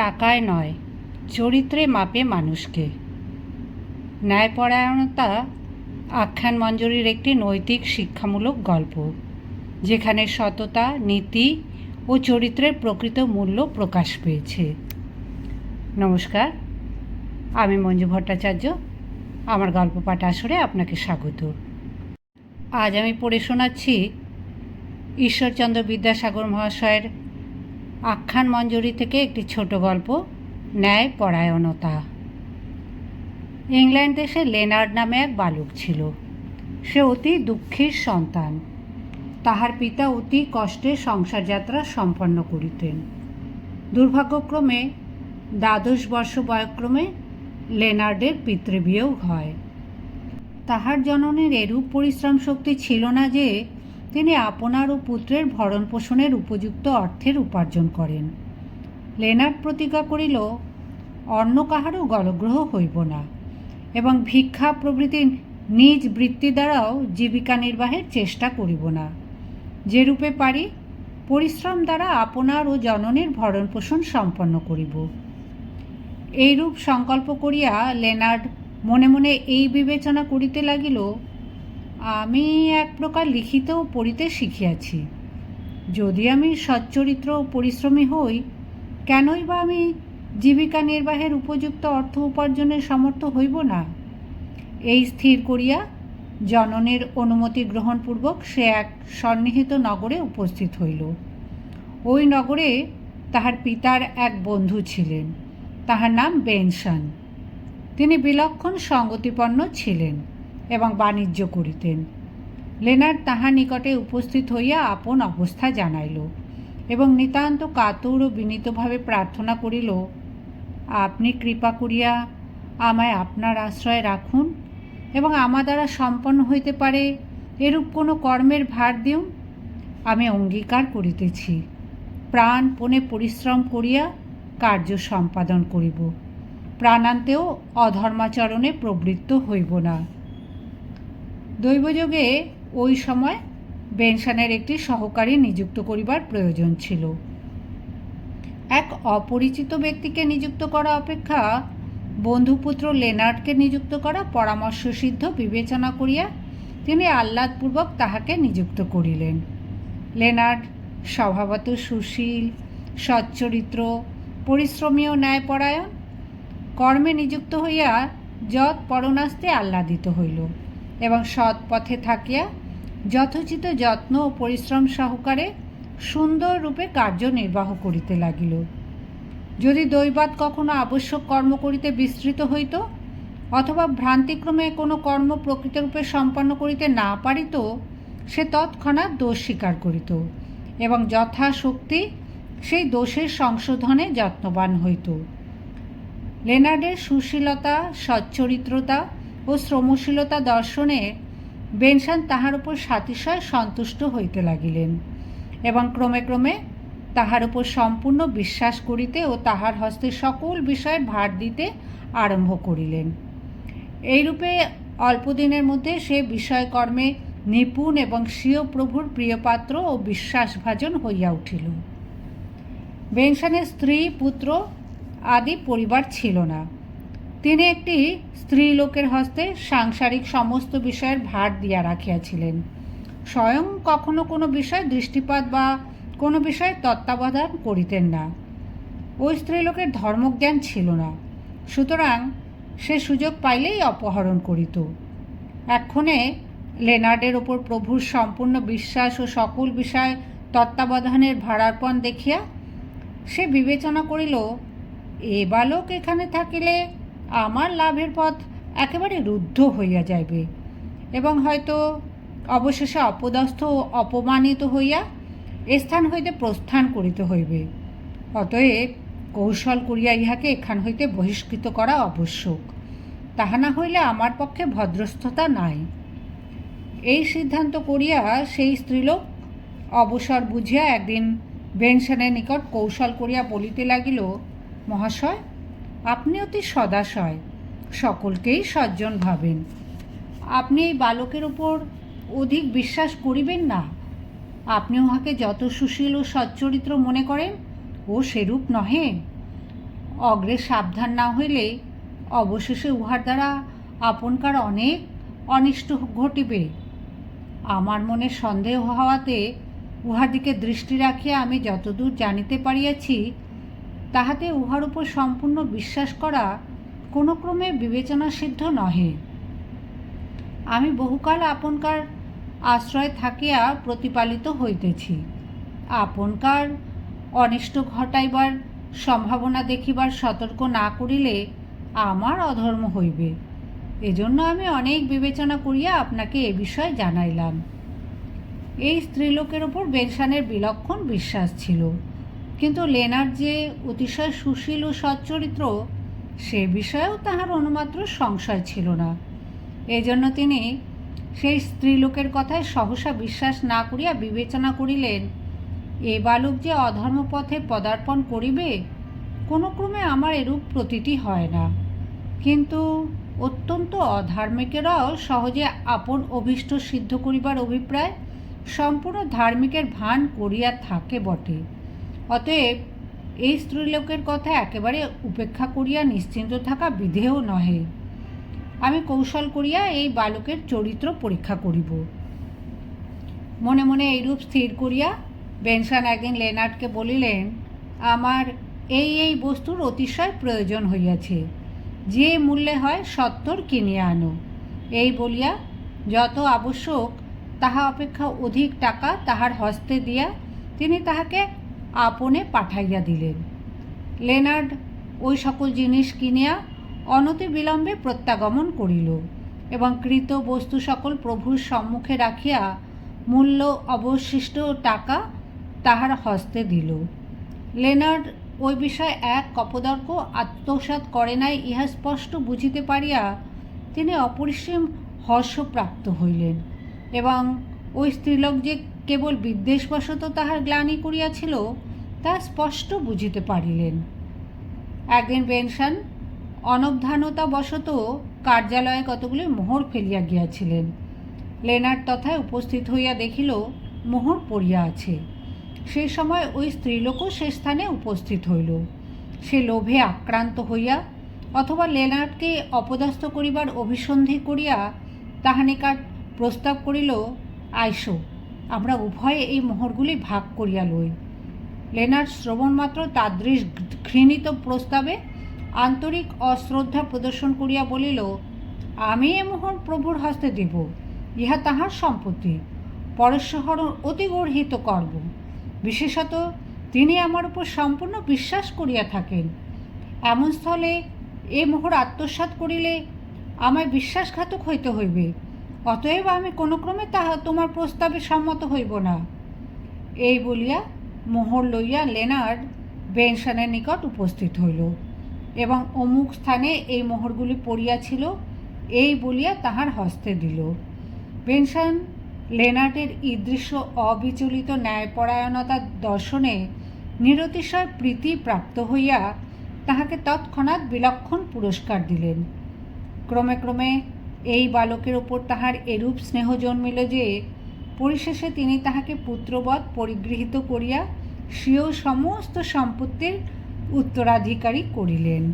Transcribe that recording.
টাকায় নয়, চরিত্রে মাপে মানুষকে। ন্যায়পরায়ণতা আখ্যান মঞ্জুরির একটি নৈতিক শিক্ষামূলক গল্প, যেখানে সততা, নীতি ও চরিত্রের প্রকৃত মূল্য প্রকাশ পেয়েছে। নমস্কার, আমি মঞ্জু ভট্টাচার্য। আমার গল্প পাঠ আসরে আপনাকে স্বাগত। আজ আমি পড়ে শোনাচ্ছি ঈশ্বরচন্দ্র বিদ্যাসাগর মহাশয়ের আখ্যান মঞ্জুরি থেকে একটি ছোট গল্প, ন্যায় পরায়ণতা। ইংল্যান্ড দেশে লেনার্ড নামে এক বালক ছিল। সে অতি দুঃখের সন্তান। তাহার পিতা অতি কষ্টে সংসার যাত্রা সম্পন্ন করিতেন। দুর্ভাগ্যক্রমে, দ্বাদশ বর্ষ বয়ক্রমে লেনার্ডের পিতৃবিয়োগ হয়। তাহার জননের এরূপ পরিশ্রম শক্তি ছিল না যে তিনি আপনার ও পুত্রের ভরণ পোষণের উপযুক্ত অর্থের উপার্জন করেন। লেনার্ড প্রতিজ্ঞা করিল, অন্য কাহারও গলগ্রহ হইব না এবং ভিক্ষা প্রভৃতি নিজ বৃত্তি দ্বারাও জীবিকা নির্বাহের চেষ্টা করিব না। যেরূপে পারি, পরিশ্রম দ্বারা আপনার ও জননীর ভরণ পোষণ সম্পন্ন করিব। এইরূপ সংকল্প করিয়া লেনার্ড মনে মনে এই বিবেচনা করিতে লাগিল আমি এক প্রকার লিখিত ও পড়িতে শিখিয়াছি। যদি আমি সচ্চরিত্র ও পরিশ্রমী হই, কেনই বা আমি জীবিকা নির্বাহের উপযুক্ত অর্থ উপার্জনের সমর্থ হইব না? এই স্থির করিয়া জননের অনুমতি গ্রহণপূর্বক সে এক সন্নিহিত নগরে উপস্থিত হইল। ওই নগরে তাহার পিতার এক বন্ধু ছিলেন, তাহার নাম বেনসান তিনি বিলক্ষণ সঙ্গতিপন্ন ছিলেন। এবং বাণিজ্য করিতেন। লেনার্ড তাহার নিকটে উপস্থিত হইয়া আপন অবস্থা জানাইল এবং নিতান্ত কাতর ও বিনীতভাবে প্রার্থনা করিল, আপনি কৃপা করিয়া আমায় আপনার আশ্রয় রাখুন এবং আমা দ্বারা সম্পন্ন হইতে পারে এরূপ কোনো কর্মের ভার দিউন। আমি অঙ্গীকার করিতেছি। প্রাণপণে পরিশ্রম করিয়া কার্য সম্পাদন করিব। প্রাণান্তেও অধর্মাচরণে প্রবৃত্ত হইব না। দৈবযোগে ওই সময় বেনসানের একটি সহকারী নিযুক্ত করিবার প্রয়োজন ছিল। এক অপরিচিত ব্যক্তিকে নিযুক্ত করা অপেক্ষা বন্ধুপুত্র লেনার্ডকে নিযুক্ত করা পরামর্শসিদ্ধ বিবেচনা করিয়া তিনি আহ্লাদপূর্বক তাহাকে নিযুক্ত করিলেন। লেনার্ড স্বভাবত সুশীল, সচ্চরিত্র পরিশ্রমী ও ন্যায়পরায়ণ। কর্মে নিযুক্ত হইয়া যৎ পরনাস্তে আহ্লাদিত হইল। এবং সৎ পথে থাকিয়া যথোচিত যত্ন ও পরিশ্রম সহকারে সুন্দর রূপে কার্য নির্বাহ করিতে লাগিল। যদি দৈবাত কখনো আবশ্যক কর্ম করিতে বিস্তৃত হইত, অথবা ভ্রান্তিক্রমে কোনো কর্ম প্রকৃতরূপে সম্পন্ন করিতে না পারিত, সে তৎক্ষণাৎ দোষ স্বীকার করিত এবং যথাশক্তি সেই দোষের সংশোধনে যত্নবান হইত। লেনার্ডের সুশীলতা, সচ্চরিত্রতা ও শ্রমশীলতা দর্শনে বেনসান তাহার উপর সাতিশয় সন্তুষ্ট হইতে লাগিলেন এবং ক্রমে ক্রমে তাহার উপর সম্পূর্ণ বিশ্বাস করিতে ও তাহার হস্তে সকল বিষয়ের ভার দিতে আরম্ভ করিলেন। এইরূপে অল্পদিনের মধ্যে সে বিষয়কর্মে নিপুণ এবং স্বীয় প্রভুর প্রিয়পাত্র ও বিশ্বাসভাজন হইয়া উঠিল। বেনসানের স্ত্রী, পুত্র আদি পরিবার ছিল না। তিনি একটি স্ত্রী লোকের হস্তে সাংসারিক সমস্ত বিষয়ের ভার দিয়া রাখিয়াছিলেন। স্বয়ং কখনো কোনো বিষয় দৃষ্টিপাত বা কোনো বিষয়ে তত্ত্বাবধান করিতেন না। ওই স্ত্রীলোকের ধর্মজ্ঞান ছিল না। সুতরাং সে সুযোগ পাইলেই অপহরণ করিত। এক্ষণে লেনার্ডের ওপর প্রভুর সম্পূর্ণ বিশ্বাস ও সকল বিষয় তত্ত্বাবধানের ভাড়ারপণ দেখিয়া সে বিবেচনা করিল, এ বালক এখানে থাকিলে আমার লাভের পথ একেবারে রুদ্ধ হইয়া যাইবে। এবং হয়তো অবশেষে অপদস্থ ও অপমানিত হইয়া স্থান হইতে প্রস্থান করিতে হইবে। অতএব কৌশল করিয়া ইহাকে এখান হইতে বহিষ্কৃত করা আবশ্যক। তাহা না হইলে আমার পক্ষে ভদ্রস্থতা নাই। এই সিদ্ধান্ত করিয়া সেই স্ত্রীলোক অবসর বুঝিয়া একদিন বেনসানের নিকট কৌশল করিয়া বলিতে লাগিল, মহাশয় আপনি অতি সদাশয়, সকলকেই সজ্জন ভাবেন। আপনি এই বালকের ওপর অধিক বিশ্বাস করিবেন না। আপনি উহাকে যত সুশীল ও সচ্চরিত্র মনে করেন, ও সেরূপ নহে। অগ্রে সাবধান না হইলে অবশেষে উহার দ্বারা আপনকার অনেক অনিষ্ট ঘটিবে। আমার মনে সন্দেহ হওয়াতে উহার দিকে দৃষ্টি রাখিয়া আমি যতদূর জানিতে পারিয়াছি তাহাতে উহার উপর সম্পূর্ণ বিশ্বাস করা কোনো ক্রমে বিবেচনাসিদ্ধ নহে। আমি বহুকাল আপনকার আশ্রয় থাকিয়া প্রতিপালিত হইতেছি। আপনকার অনিষ্ট ঘটাইবার সম্ভাবনা দেখিবার সতর্ক না করিলে আমার অধর্ম হইবে। এজন্য আমি অনেক বিবেচনা করিয়া আপনাকে এ বিষয়ে জানাইলাম। এই স্ত্রীলোকের ওপর বেনসানের বিলক্ষণ বিশ্বাস ছিল। কিন্তু লেনার যে অতিশয় সুশীল ও সচ্চরিত্র সে বিষয়েও তাহার অনুমাত্র সংশয় ছিল না। এজন্য তিনি সেই স্ত্রীলোকের কথায় সহসা বিশ্বাস না করিয়া বিবেচনা করিলেন, এ বালক যে অধর্মপথে পদার্পণ করিবে, কোনো ক্রমে আমার এরূপ প্রতীতি হয় না। কিন্তু অত্যন্ত অধার্মিকেরাও সহজে আপন অভীষ্ট সিদ্ধ করিবার অভিপ্রায় সম্পূর্ণ ধার্মিকের ভান করিয়া থাকে বটে। অতএব এই স্ত্রীলোকের কথা একেবারে উপেক্ষা করিয়া নিশ্চিন্ত থাকা বিধেয় নহে। আমি কৌশল করিয়া এই বালকের চরিত্র পরীক্ষা করিব। মনে মনে এইরূপ স্থির করিয়া বেনসান একদিন লেনার্ডকে বলিলেন, আমার এই এই বস্তুর অতিশয় প্রয়োজন হইয়াছে। যে মূল্যে হয় সত্তর কিনিয়া আনো। এই বলিয়া যত আবশ্যক, তাহা অপেক্ষা অধিক টাকা তাহার হস্তে দিয়া তিনি তাহাকে আপনে পাঠাইয়া দিলেন। লেনার্ড ওই সকল জিনিস কিনিয়া অনতি বিলম্বে প্রত্যাগমন করিল এবং কৃত বস্তু সকল প্রভুর সম্মুখে রাখিয়া মূল্য অবশিষ্ট টাকা তাহার হস্তে দিল। লেনার্ড ওই বিষয়ে এক কপদর্ক আত্মসাৎ করে নাই ইহা স্পষ্ট বুঝিতে পারিয়া তিনি অপরিসীম হর্ষপ্রাপ্ত হইলেন এবং ওই স্ত্রীলোক যে কেবল বিদ্বেষবশত তাহার গ্লানি করিয়াছিল, তা স্পষ্ট বুঝিতে পারিলেন। একদিন বেনসান অনবধানতাবশত কার্যালয়ে কতগুলি মোহর ফেলিয়া গিয়াছিলেন। লেনার্ড তথায় উপস্থিত হইয়া দেখিল, মোহর পড়িয়া আছে। সে সময় ওই স্ত্রীলোকও সে স্থানে উপস্থিত হইল। সে লোভে আক্রান্ত হইয়া অথবা লেনার্ডকে অপদস্থ করিবার অভিসন্ধি করিয়া তাহানিকার প্রস্তাব করিল, আইসো। আমরা উভয়ে এই মোহরগুলি ভাগ করিয়া লই। লেনার্ড শ্রবণমাত্র তাদৃশ ঘৃণিত প্রস্তাবে আন্তরিক অশ্রদ্ধা প্রদর্শন করিয়া বলিল, আমি এ মোহর প্রভুর হস্তে দিব, ইহা তাহার সম্পত্তি। পরশ্বহরণ অতি গর্হিত করব বিশেষত তিনি আমার উপর সম্পূর্ণ বিশ্বাস করিয়া থাকেন। এমন স্থলে এ মোহর আত্মসাৎ করিলে আমায় বিশ্বাসঘাতক হইতে হইবে। অতএব আমি কোনো ক্রমে তাহা তোমার প্রস্তাবে সম্মত হইব না। এই বলিয়া মোহর লইয়া লেনার্ড বেনসানের নিকট উপস্থিত হইল এবং অমুক স্থানে এই মোহরগুলি পড়িয়াছিল, এই বলিয়া তাহার হস্তে দিল। বেনসান লেনার্টের ঈদৃশ্য অবিচলিত ন্যায়পরায়ণতার দর্শনে নিরতিশয় প্রীতি প্রাপ্ত হইয়া তাহাকে তৎক্ষণাৎ বিলক্ষণ পুরস্কার দিলেন। ক্রমে ক্রমে এই বালকের ওপর তাহার এরূপ স্নেহ জন্মিল যে, পরিশেষে তিনি তাহাকে পুত্রবৎ পরিগৃহীত করিয়া স্বীয় সমস্ত সম্পত্তির উত্তরাধিকারী করিলেন।